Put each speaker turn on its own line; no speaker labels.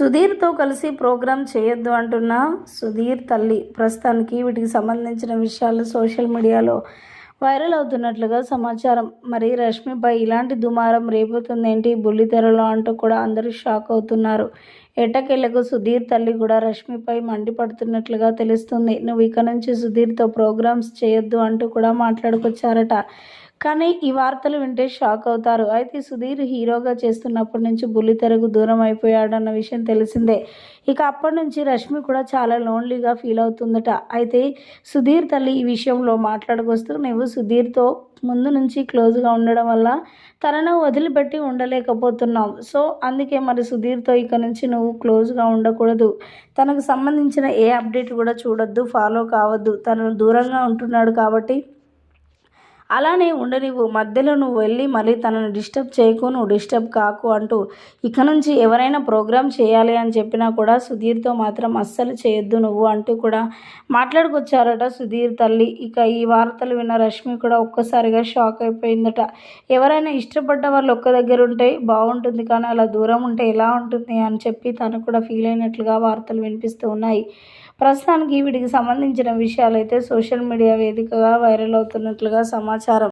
సుధీర్తో కలిసి ప్రోగ్రాం చేయొద్దు అంటున్న సుధీర్ తల్లి. ప్రస్తుతానికి వీటికి సంబంధించిన విషయాలు సోషల్ మీడియాలో వైరల్ అవుతున్నట్లుగా సమాచారం. మరి రష్మిపై ఇలాంటి దుమారం రేపుతుందేంటి? బుల్లితెరలో అంటూ కూడా అందరూ షాక్ అవుతున్నారు. ఎట్టకేళ్ళకు సుధీర్ తల్లి కూడా రష్మిపై మండిపడుతున్నట్లుగా తెలుస్తుంది. నువ్వు ఇక నుంచి సుధీర్తో ప్రోగ్రామ్స్ చేయొద్దు అంటూ కూడా మాట్లాడుకొచ్చారట. కానీ ఈ వార్తలు వింటే షాక్ అవుతారు. అయితే సుధీర్ హీరోగా చేస్తున్నప్పటి నుంచి బుల్లితెరకు దూరం అయిపోయాడన్న విషయం తెలిసిందే. ఇక అప్పటి నుంచి రష్మి కూడా చాలా లోన్లీగా ఫీల్ అవుతుందట. అయితే సుధీర్ తల్లి ఈ విషయంలో మాట్లాడుకొస్తూ నువ్వు సుధీర్తో ముందు నుంచి క్లోజ్గా ఉండడం వల్ల తనను వదిలిపెట్టి ఉండలేకపోతున్నావు. సో అందుకే మరి సుధీర్తో ఇక నుంచి నువ్వు క్లోజ్గా ఉండకూడదు. తనకు సంబంధించిన ఏ అప్డేట్ కూడా చూడొద్దు ఫాలో కావద్దు. తనను దూరంగా ఉంటున్నాడు కాబట్టి అలానే ఉండనివ్వు మధ్యలో నువ్వు వెళ్ళి మళ్ళీ తనను డిస్టర్బ్ చేయకు నువ్వు డిస్టర్బ్ కాకు అంటూ ఇక నుంచి ఎవరైనా ప్రోగ్రామ్ చేయాలి అని చెప్పినా కూడా సుధీర్తో మాత్రం అస్సలు చేయొద్దు నువ్వు అంటూ కూడా మాట్లాడుకొచ్చారట సుధీర్ తల్లి. ఇక ఈ వార్తలు విన్న రష్మి కూడా ఒక్కసారిగా షాక్ అయిపోయిందట. ఎవరైనా ఇష్టపడ్డ వాళ్ళు ఒక్క దగ్గర ఉంటే బాగుంటుంది కానీ అలా దూరం ఉంటే ఎలా ఉంటుంది అని చెప్పి తను కూడా ఫీల్ అయినట్లుగా వార్తలు వినిపిస్తూ ఉన్నాయి. ప్రస్తుతానికి వీటికి సంబంధించిన విషయాలైతే సోషల్ మీడియా వేదికగా వైరల్ అవుతున్నట్లుగా సమాచారం